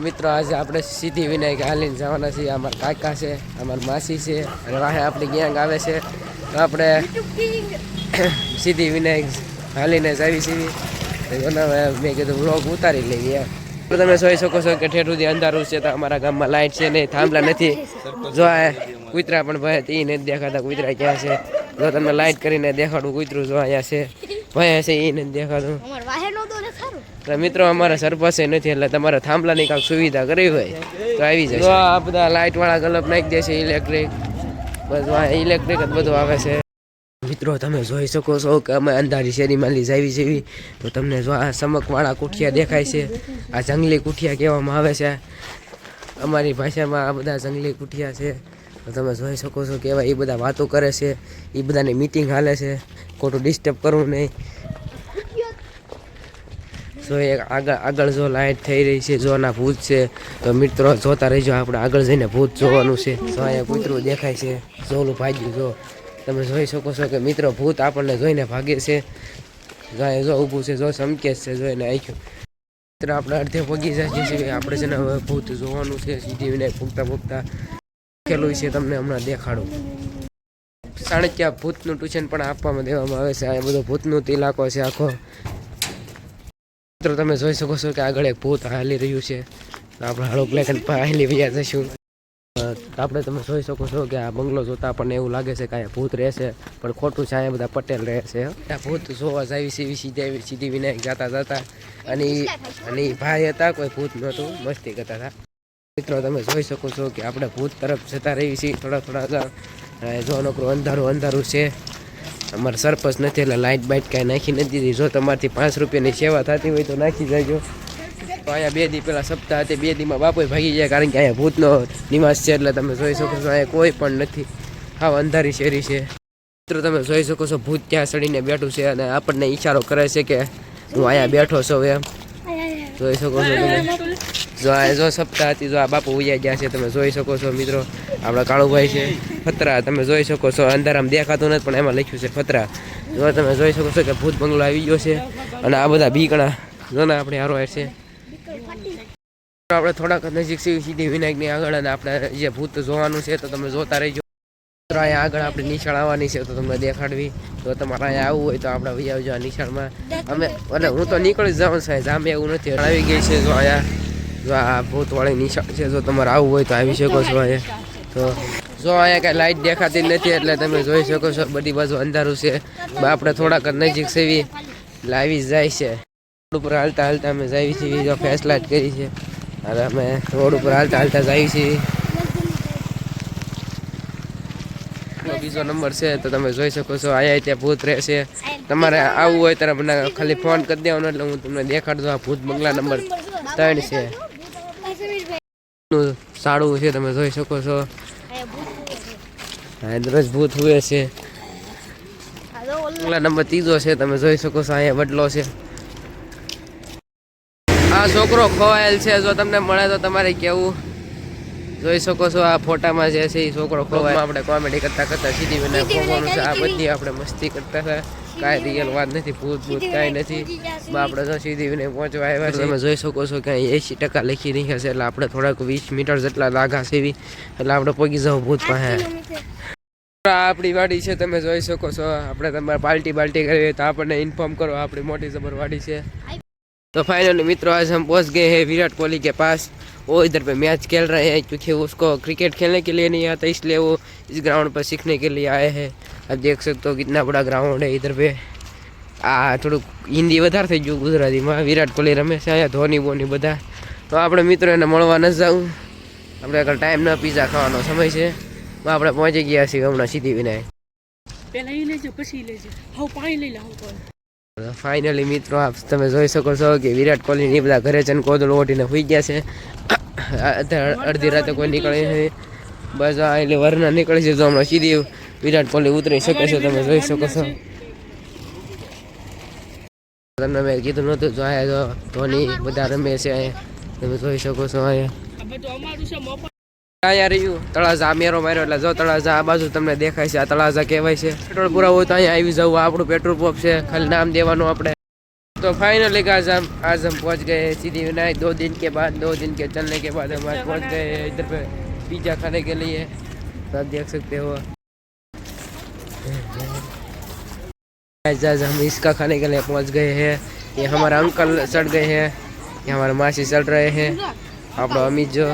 મિત્રો આજે આપણે સીધી વિનાયક હાલીને જવાના છીએ. અમારા કાકા છે, અમારા માસી છે, અને વાહે આપણી ગેંગ આવે છે. તો આપણે સીધી વિનાયક હાલીને જ આવી છીએ. મેં કીધું વ્લોગ ઉતારી લઈએ. તમે જોઈ શકો છો કે સુધી અંધારું છે તો અમારા ગામમાં લાઇટ છે નહીં, થાંભલા નથી. જો આ કૂતરા પણ ભય એ નથી દેખાતા કૂતરા ક્યાં છે. જો તમને લાઇટ કરીને દેખાડું, કૂતરું જો અહીંયા છે, ભય છે એ નથી દેખાતું. એટલે મિત્રો અમારા સરપંચે નથી એટલે તમારે થાંભલાની કાંઈક સુવિધા કરવી હોય તો આવી જશે. આ બધા લાઇટવાળા ગલપ નાખી દેશે ઇલેક્ટ્રિક. બધું આ ઇલેક્ટ્રિક જ બધું આવે છે. મિત્રો તમે જોઈ શકો છો કે અમે અંધારી શેરીમાં લઈ જાવી જેવી. તો તમને જો આ સમકવાળા કુઠિયા દેખાય છે આ જંગલી કુઠિયા કહેવામાં આવે છે. અમારી ભાષામાં આ બધા જંગલી કુઠિયા છે. તો તમે જોઈ શકો છો કેવા એ બધા વાતો કરે છે એ બધાની મિટિંગ હાલે છે. ખોટું ડિસ્ટર્બ કરવું નહીં. જો એક આગળ આગળ જો લાઈટ થઈ રહી છે, જો ના ભૂત છે, તો મિત્રો જોતા રહીજો, આપણે આગળ જઈને ભૂત જોવાનું છે. જો અહીંયા કૂતરું દેખાય છે, જોલું ભાગ્યું, જો. તમે જોઈ શકો છો કે મિત્રો ભૂત આપણને જોઈને ભાગે છે. ગાય જો ઊભું છે, જો સમકે છે જોઈને આખ્યું. મિત્રો આપણે અડધે પગી જાય છે આપણે છે ને ભૂત જોવાનું છે, સીધી વિનાય ફૂગતા ફૂગતા ખેલું છે, તમને હમણાં દેખાડું. ચાણક્ય ભૂતનું ટ્યુશન પણ આપવામાં દેવામાં આવે છે, આ બધો ભૂતનું ઇલાકો છે આખો. મિત્રો, તમે જોઈ શકો છો કે આગળ એક ભૂત હાલી રહ્યું છે. આપણે હળો લેખન હાલી રહ્યા જઈશું. આપણે તમે જોઈ શકો છો કે આ બંગલો જોતા આપણને એવું લાગે છે કે અહીંયા ભૂત રહેશે, પણ ખોટું છે અહીંયા બધા પટેલ રહે છે આ ભૂત જોવા જાવી સીવી સીધી સીધી વિનાયક જતા જતા. અને અને ભાઈ હતા, કોઈ ભૂત નહોતું, મસ્તી કરતા હતા. મિત્રો, તમે જોઈ શકો છો કે આપણે ભૂત તરફ જતા રહી છીએ, થોડા થોડા જો નકરું અંધારું અંધારું છે. અમારે સરપંચ નથી, એટલે લાઇટ બાઇટ કાંઈ નાખી નથી દીધી. જો તમારથી પાંચ રૂપિયાની સેવા થતી હોય તો નાખી જાજો તો અહીંયા બે દી પહેલાં સપ્તાહ હતી, બે દીમાં બાપોય ભાગી જાય કારણ કે અહીંયા ભૂતનો નિવાસ છે, એટલે તમે જોઈ શકો છો, અહીંયા કોઈ પણ નથી. હા અંધારી શેરી છે. મિત્રો, તમે જોઈ શકો છો, ભૂત ત્યાં સડીને બેઠું છે અને આપણને ઈશારો કરે છે કે હું અહીંયા બેઠો છું એમ. જોઈ શકો છો તમે. જો આ જો હતી, જો આ બાપુ ઉયા ગયા છે, તમે જોઈ શકો છો મિત્રો. આપણા કાળુભાઈ છે, ફતરા, તમે જોઈ શકો છો. અંધારામ દેખાતું નથી, પણ એમાં લખ્યું છે ફતરા. જો તમે જોઈ શકો છો કે ભૂત બંગલો આવી ગયો છે. અને આ બધા બીકણા, જો ને આપણે હારો છે. આપણે થોડાક નજીક સીધી વિનાયકની આગળ અને આપણે જે ભૂત જોવાનું છે, તો તમે જોતા રહીજો. અહીંયા આગળ આપણે નિશાળ આવવાની છે, તો તમને દેખાડવી. તો તમારે અહીંયા આવવું હોય, તો આપણે આવી આવજો આ નિશાળમાં. અમે એટલે હું તો નીકળી જ જાઉં સાહેબ, આમ એવું નથી. આવી ગઈ છે જો અહીંયા. જો આ ભૂતવાળી નિશાળ છે, જો તમારે આવવું હોય તો આવી શકો છો અહીંયા. તો જો અહીંયા કાંઈ લાઇટ દેખાતી નથી એટલે તમે જોઈ શકો છો, બધી બાજુ અંધારું છે. પણ આપણે થોડાક નજીક સેવી આવી જાય છે. રોડ ઉપર હાલતા હાલતા અમે જઈએ છીએ, જો ફેસ લાઇટ કરી છે. અને અમે રોડ ઉપર હાલતા હાલતા જઈએ છીએ. બીજો નંબર છે, તો તમે જોઈ શકો છો, અહીંયા ત્યાં ભૂત રહેશે તમારે આવવું હોય ત્યારે મને ખાલી ફોન કરી દેવાનો, એટલે હું તમને દેખાડતો આ ભૂત બંગલા નંબર ત્રણ છે. નું સાડું છે તમે જોઈ શકો છો. હા ભૂત હુએ છે. બંગલા નંબર ત્રીજો છે તમે જોઈ શકો છો અહીંયા બદલો છે. આ છોકરો ખોવાયેલ છે જો તમને મળે તો તમારે કેવું? જોઈ શકો છો આ ફોટામાં જે છે એ છોકરો ખોવામાં આપણે કોમેડી કરતા કરતા સીધી વિના ખોવાનું છે આ બધી આપણે મસ્તી કરતા હતા. કાંઈ રિયલ વાત નથી ભૂત ભૂત કાંઈ નથી. આપણે તો સીધી વિને પહોંચવા આવ્યા છે તમે જોઈ શકો છો કે અહીં એંસી ટકા લખી રહ્યા છે એટલે આપણે થોડાક વીસ મીટર જેટલા લાગા છે એટલે આપણે પગી જવું ભૂત પાસે. આપણી વાડી છે તમે જોઈ શકો છો. આપણે તમારે પાલટી બાલટી કરવી હોય તો આપણને ઇન્ફોર્મ કરો આપણી મોટી જબર વાડી છે. તો ફાઇનલી મિત્રો આજે હમ પહોંચ ગયે હે વિરાટ કોહલી કે પાસ. वो इधर पे मैच खेल रहे हैं क्योंकि उसको क्रिकेट खेलने के लिए नहीं आता इसलिए वो इस ग्राउंड पर सीखने के लिए आए हैं अब देख सकते हो कितना बड़ा ग्राउंड है इधर पे આ થોડુંક હિન્દી વધારે થઈ ગયું ગુજરાતીમાં વિરાટ કોહલી રમે છે અહીંયા ધોની બોની બધા તો આપણે મિત્રો એને મળવા ન જવું આપણે આગળ ટાઈમ ન પીઝા ખાવાનો સમય છે આપણે પહોંચી ગયા છીએ હમણાં સીધી વિનાય પેલા એ લેજો પછી લેજો હવે પાણી લઈ લે હવે ફાઇનલી મિત્રો આપ તમે જોઈ શકો છો કે વિરાટ કોહલી ની બધા ઘરે છે ને કોદળ ઓઢીને સુઈ ગયા છે અત્યારે અડધી રાતે કોઈ નીકળે છે. બસ આ એટલે વરના નીકળે છે તો હમણાં સીધી વિરાટ કોહલી ઉતરી શકે છે, તમે જોઈ શકો છો. તમને મેં કીધું નહોતું જો અહીંયા જો ધોની બધા રમે છે અહીંયા તમે જોઈ શકો છો અહીંયા આ અહીંયા રહ્યું, તળાજા મેરો માર્યો એટલે જો તળાજા આ બાજુ તમને દેખાય છે, આ તળાજા કહેવાય છે. પેટ્રોલ પૂરા હોય તો અહીંયા આવી જવું આપણું પેટ્રોલ પંપ છે, ખાલી નામ દેવાનું આપણે. तो फाइनली आज हम आज हम पहुँच गए हैं सिद्धि विनायक। दो दिन के बाद दो दिन के चलने के बाद हम आज पहुँच गए हैं इधर पे पिज्जा खाने के लिए। तो आप देख सकते हो। आज आज हम इसका खाने के लिए पहुँच गए हैं। ये हमारा अंकल चढ़ गए हैं। ये हमारे मासी चढ़ रहे हैं। आप अमित जो